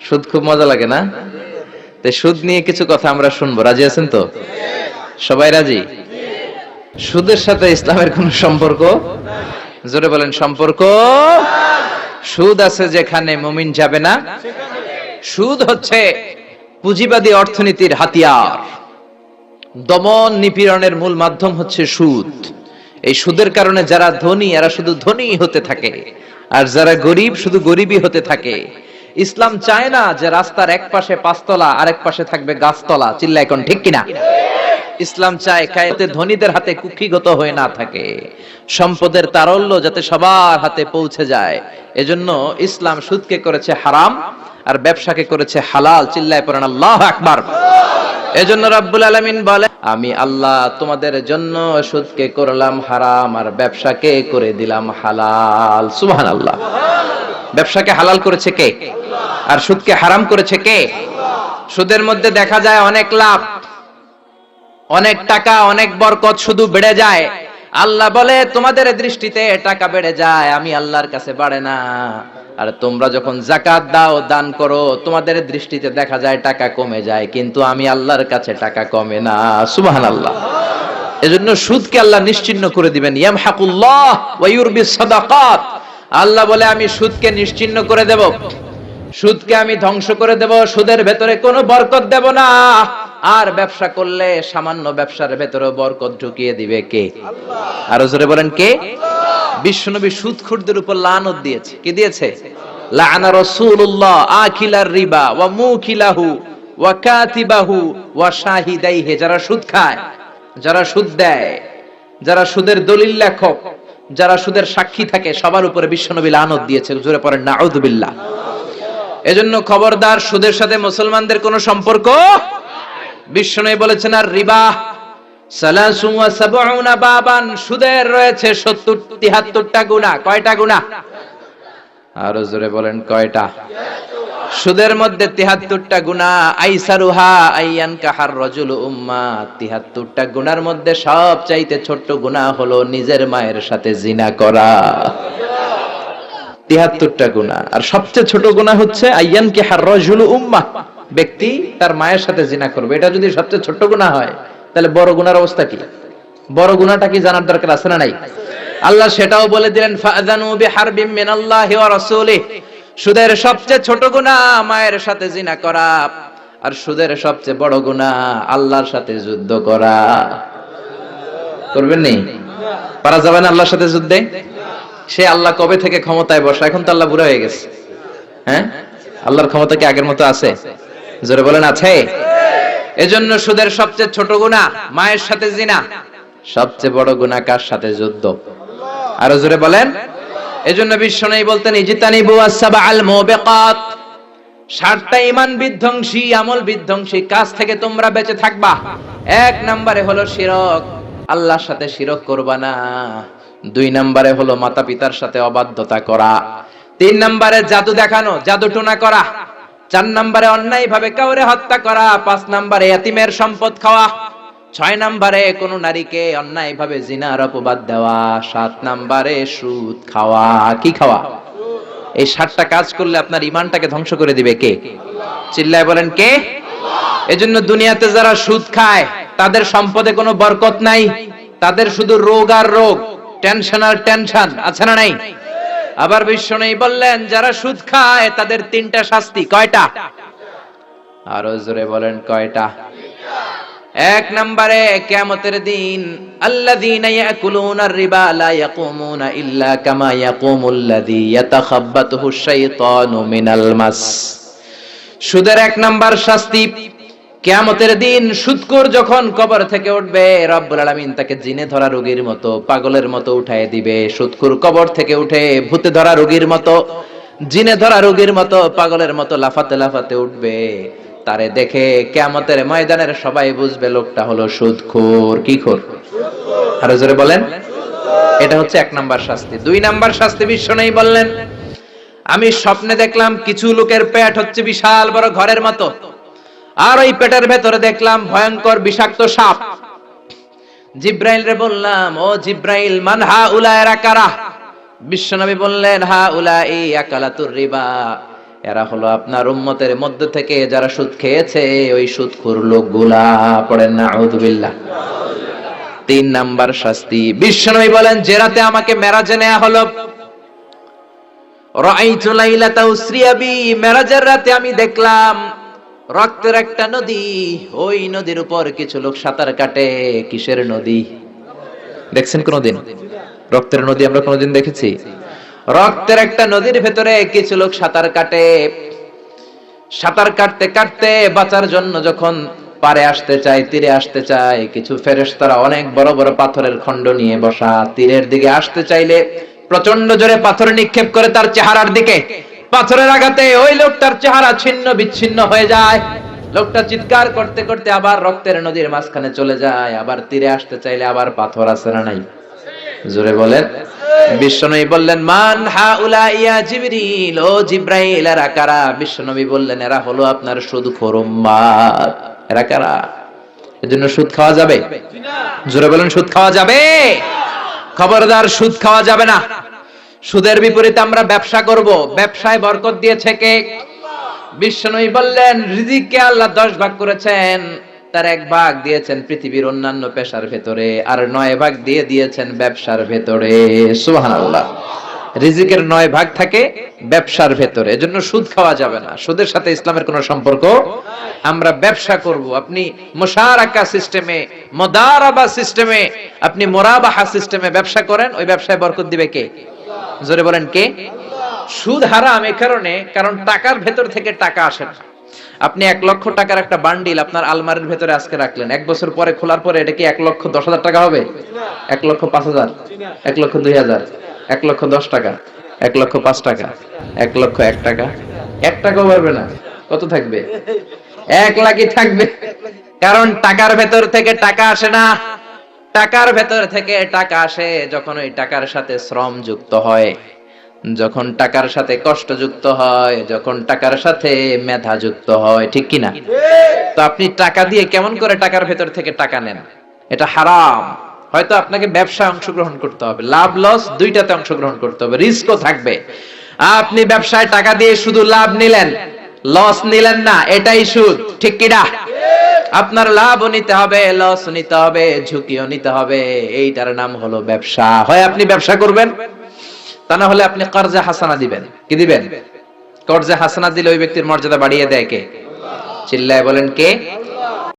সুদ খুব মজা লাগে না? তো সুদ নিয়ে কিছু কথা আমরা শুনব। রাজি আছেন তো? সবাই রাজি? সুদের সাথে ইসলামের কোন সম্পর্ক? জোরে বলেন, সম্পর্ক? সুদ আছে যেখানে মুমিন যাবে না। সুদ হচ্ছে পুঁজিবাদী অর্থনীতির হাতিয়ার। দমন নিপীড়নের মূল মাধ্যম হচ্ছে সুদ। এই সুদের কারণে যারা ধনী, এরা শুধু ধনী হতে থাকে। আর যারা গরিব, শুধু গরিবই হতে থাকে। ইসলাম চায় না যে রাস্তার এক পাশে পাঁচতলা, আরেক পাশে থাকবে গাছতলা। চিল্লা এখন ঠিক কিনা? ইসলাম চায় কায়তে ধনীদের হাতে কুক্ষিগত হয়ে না থাকে। সম্পদের তারল্য যাতে সবার হাতে পৌঁছে যায়। এজন্য ইসলাম সুদকে করেছে হারাম আর ব্যবসাকে করেছে হালাল। চিল্লায় পড়েন, আল্লাহ আকবার। এজন্য রাব্বুল আলামিন বলে, আমি আল্লাহ তোমাদের জন্য সুদকে করলাম হারাম আর ব্যবসাকে করে দিলাম হালাল। সুবহানাল্লাহ। ব্যবসাকে হালাল করেছে কে? আর সুদকে হারাম করেছে কে? সুদের মধ্যে দেখা যায় অনেক লাভ, অনেক টাকা, অনেক বরকত, শুধু বেড়ে যায়। আল্লাহ বলে, তোমাদের দৃষ্টিতে টাকা বেড়ে যায়, আমি আল্লাহর কাছে বাড়ে না। আর তোমরা যখন জাকাত দাও, দান করো, তোমাদের দৃষ্টিতে দেখা যায় টাকা কমে যায়, কিন্তু আমি আল্লাহর কাছে টাকা কমে না। সুবাহান আল্লাহ এজন্য সুদকে আল্লাহ নিশ্চিহ্ন করে দিবেন। ইউরবিস সাদাকাত। আল্লাহ বলে, আমি সুদকে নিশ্চিহ্ন করে দেব। সুদকে আমি ধ্বংস করে দেব, সুদের ভেতরে কোনো বরকত দেব না। আর ব্যবসা করলে সামান্য ব্যবসার ভেতরে বরকত ঢুকিয়ে দিবে কে? আরও জোরে বলেন কে? বিশ্বনবী সুদখুরদের উপর লানত দিয়েছে। কি দিয়েছে? লাআনা রাসূলুল্লাহ আখিলার রিবা ওয়া মুখিলাহু ওয়া কাতিবাহু ওয়া শাহিদাইহি। যারা সুদ খায়, যারা সুদ দেয়, যারা সুদের দলিল লেখক, যারা সুদের সাক্ষী থাকে, সবার উপরে বিশ্বনবী লানত দিয়েছে জোরে পড়েন, নাউযুবিল্লাহ। এজন্য খবরদার সুদের সাথে মুসলমানদের কোনো সম্পর্ক বিশ্বনবী বলেছেন, আর রিবা বাবান, সুদের রয়েছে 70 73টা গুনাহ কয়টা গুনাহ আরও জোরে বলেন, কয়টা? সুদের মধ্যে 73টা গুনাহ আইসারুহা আইয়ান কাহার রাজুল উম্মা 73টা গুনার মধ্যে সব চাইতে ছোট্ট গুনাহ হলো নিজের মায়ের সাথে জিনা করা। তিয়াত্তরটা গুণা। আর সবচেয়ে ছোট গুণা হচ্ছে আইয়ান কি হার রজুল উম্মা ব্যক্তি তার মায়ের সাথে জিনা করবে। এটা যদি সবচেয়ে ছোট গুণা হয়, তাহলে বড় গুনার অবস্থা কি? বড় গুনাটা কি জানার দরকার আছে না নাই? আল্লাহ সেটাও বলে দিলেন ফাযানু বিহারবিম মিনাল্লাহি ওয়া রাসূলিহি। সুদের সবচেয়ে ছোট গুনাহ মায়ের সাথে জিনা করা। আর সুদের সবচেয়ে বড় গুনাহ আল্লাহর সাথে যুদ্ধ করা। করবেন নি? পারা যাবে না আল্লাহর সাথে যুদ্ধে? সে আল্লাহ কবে থেকে ক্ষমতায় বসা? এখন তো আল্লাহ বুড়া হয়ে গেছে। হ্যাঁ? আল্লাহর ক্ষমতা কি আগের মতো আছে? জোরে বলেন, আছে। এজন্য সুদের সবচেয়ে ছোট গুণা মায়ের সাথে জিনা। সবচেয়ে বড় গুণা কার সাথে? যুদ্ধ। আরও জোরে বলেন। এজন্য বিশ্ব নেই বলতেন ইজিতানি বুয়াসাবা আল মুবিকাত। ষাটটা ইমান বিধ্বংসী, আমল বিধ্বংসী, কাজ থেকে তোমরা বেঁচে থাকবা। এক নম্বরে হলো শিরক। আল্লাহর সাথে শিরক করবা না। দুই নম্বরে হলো মাতা পিতার সাথে অবাধ্যতা করা। তিন নম্বরে জাদু দেখানো, জাদু টোনা করা। চার নম্বরে অন্যায় ভাবে কাউরে হত্যা করা। পাঁচ নম্বরে এতিমের সম্পদ খাওয়া। ছয় নম্বরে কোন নারীকে অন্যায় ভাবে জিনার অপবাদ দেওয়া। সাত নম্বরে সুদ খাওয়া। কি খাওয়া? এই সাতটা কাজ করলে আপনার ইমানটাকে ধ্বংস করে দিবে কে? চিল্লায় বলেন কে? এজন্য দুনিয়াতে যারা সুদ খায়, তাদের সম্পদে কোনো বরকত নাই। তাদের শুধু রোগ আর রোগ। টেনশন আর টেনশন, আছে না নাই? আবার বিশ্ব নেই বললেন, যারা সুদ খায় তাদের তিনটা শাস্তি, কয়টা? আরও জোরে বলেন, কয়টা? এক নম্বরে, কিয়ামতের দিন, আল্লাযীনা ইয়াকুলুনা আর-রিবা লা ইয়াকুমুনা ইল্লা কামা ইয়াকুমুল্লাযী ইয়াতাখাব্বাতুহু আশ-শাইতানু মিনাল মাস। সুদের এক নাম্বার শাস্তি কিয়ামতের দিন সুদকর যখন কবর থেকে উঠবে, রব্বুল আলামিন তাকে জিনে ধরা রোগীর মতো, পাগলের মতো উঠায় দিবে। সুৎকুর কবর থেকে উঠে ভূতে ধরা রোগীর মতো, জিনে ধরা রোগীর মতো, পাগলের মতো লাফাতে লাফাতে উঠবে। তারে দেখে কিয়ামতের ময়দানের সবাই বুঝবে লোকটা হলো সুদখোর কি খোর? আরও জোরে বলেন। এটা হচ্ছে এক নাম্বার শাস্তি। দুই নাম্বার শাস্তি বিশ্ব নেই বললেন, আমি স্বপ্নে দেখলাম কিছু লোকের পেট হচ্ছে বিশাল বড় ঘরের মতো। আর ওই পেটের ভেতরে দেখলাম ভয়ঙ্কর বিষাক্ত সাপ। জিব্রাইল রে বললাম, ও জিব্রাইল, মান হা উলা এরা কারা? বিশ্বনবী বললেন, হা উলা এই আকালাতুর রিবা। এরা হলো আপনার উম্মতের মধ্য থেকে যারা সুদ খেয়েছে, ওই সুদখোর লোকগুলা পড়েন না, আউযুবিল্লাহ। তিন নাম্বার শাস্তি। বিশ্বনবী বলেন, যে রাতে আমাকে মেরাজে নেওয়া হলো, রাআইতু লাইলাতা উসরিয়া মেরাজের রাতে আমি দেখলাম রক্তের একটা নদী, ওই নদীর উপর কিছু লোক সাঁতার কাটে, কিসের নদী? দেখছেন কোনদিন? রক্তের নদী আমরা কোনদিন দেখেছি। রক্তের একটা নদীর ভেতরে কিছু লোক সাঁতার কাটে। সাঁতার কাটতে কাটতে বাঁচার জন্য যখন পারে আসতে চায়, তীরে আসতে চায়, কিছু ফেরেশতারা অনেক বড় বড় পাথরের খণ্ড নিয়ে বসা, তীরের দিকে আসতে চাইলে প্রচণ্ড জোরে পাথর নিক্ষেপ করে তার চেহারার দিকে। পাথরের আঘাতে ওই লোকটার চেহারা ছিন্ন বিচ্ছিন্ন হয়ে যায়। লোকটা চিৎকার করতে করতে আবার রক্তের নদীর মাঝখানে চলে যায়, আবার তীরে আসতে চাইলে আবার পাথর আছে না নাই? জোরে বলেন। বিশ্বনবী বললেন, মান হা উলা ইয়া জিবরিল, ও জিব্রাইল, এরা বিশ্বনবী বললেন, এরা হলো আপনার সুদ খোরম্মাত এরা কারা? এজন্য সুদ খাওয়া যাবে? জোরে বলেন, সুদ খাওয়া যাবে? খবরদার, সুদ খাওয়া যাবে না। সুদের বিপরীতে আমরা ব্যবসা করব। ব্যবসায় বরকত দিয়েছে কে? বিশ্বনবী বললেন, রিজিককে আল্লাহ দশ ভাগ করেছেন। তার এক ভাগ দিয়েছেন পৃথিবীর অন্যান্য পেশার ভেতরে, আর নয় ভাগ দিয়ে দিয়েছেন ব্যবসার ভেতরে। সুবহানাল্লাহ। রিজিকের নয় ভাগ থাকে ব্যবসার ভেতরে। এজন্য সুদ খাওয়া যাবে না। সুদের সাথে ইসলামের কোনো সম্পর্ক আমরা ব্যবসা করব। আপনি মুশারাকা সিস্টেমে, মুদারাবা সিস্টেমে, আপনি মোরাবাহা সিস্টেমে ব্যবসা করেন, ওই ব্যবসায় বরকত দিবে কে? জোরে বলেন কে? সুদ হারাম এ কারণে, কারণ টাকার ভেতর থেকে টাকা আসে না। আপনি এক লক্ষ টাকার একটা বান্ডিল আপনার আলমারির ভেতরে আজকে রাখলেন। এক বছর পরে খোলার পরে এটা কি এক লক্ষ দশ হাজার টাকা হবে? এক লক্ষ পাঁচ হাজার, এক লক্ষ দুই হাজার, এক লক্ষ দশ টাকা, এক লক্ষ পাঁচ টাকা, এক লক্ষ এক টাকা। এক টাকাও পারবে না। কত থাকবে? এক লাখই থাকবে। কারণ টাকার ভেতর থেকে টাকা আসে না। টাকার ভেতর থেকে টাকা আসে যখন ওই টাকার সাথে শ্রম যুক্ত হয়। যখন টাকার সাথে কষ্ট যুক্ত হয়, যখন টাকার সাথে মেধা যুক্ত হয়, ঠিক কি না? তো আপনি টাকা দিয়ে কেমন করে টাকার ভেতর থেকে টাকা নেন? এটা হারাম। হয়তো আপনাকে ব্যবসায় অংশগ্রহণ করতে হবে, লাভ লস দুইটাতে অংশগ্রহণ করতে হবে, রিস্কও থাকবে। আপনি ব্যবসায় টাকা দিয়ে শুধু লাভ নিলেন, লস নিলেন না, এটাই সুদ, ঠিক কি না? আপনার লাভও নিতে হবে লস নিতে হবে, ঝুঁকিও নিতে হবে। এইটার নাম হলো ব্যবসা। হয় আপনি ব্যবসা করবেন, তা না হলে আপনি কর্জে হাসানা দিবেন। কি দিবেন? কর্জে হাসানা দিলে ওই ব্যক্তির মর্যাদা বাড়িয়ে দেয় কে? চিল্লায় বলেন কে?